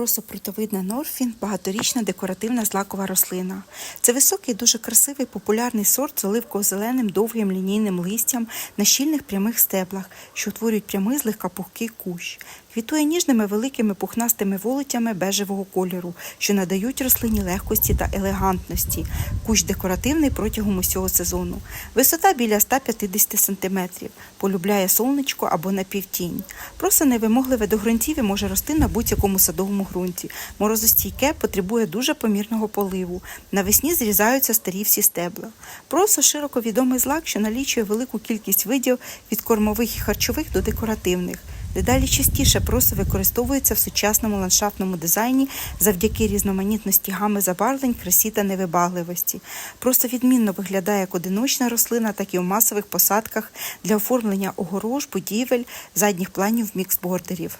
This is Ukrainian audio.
Просопротовидна норфін багаторічна декоративна злакова рослина. Це високий, дуже красивий популярний сорт з оливково-зеленим довгим лінійним листям на щільних прямих стеблах, що утворюють прямий злегка пухкий кущ. Квітує ніжними великими пухнастими волотями бежевого кольору, що надають рослині легкості та елегантності. Кущ декоративний протягом усього сезону. Висота біля 150 см. Полюбляє сонечко або напівтінь. Просто невимогливе до ґрунтів і може рости на будь-якому садовому ґрунті. Морозостійке потребує дуже помірного поливу. Навесні зрізаються старі всі стебла. Просо широко відомий злак, що налічує велику кількість видів від кормових і харчових до декоративних. Дедалі частіше просо використовується в сучасному ландшафтному дизайні завдяки різноманітності гами забарвлень, красі та невибагливості. Просто відмінно виглядає як одиночна рослина, так і у масових посадках для оформлення огорож, будівель, задніх планів міксбордерів.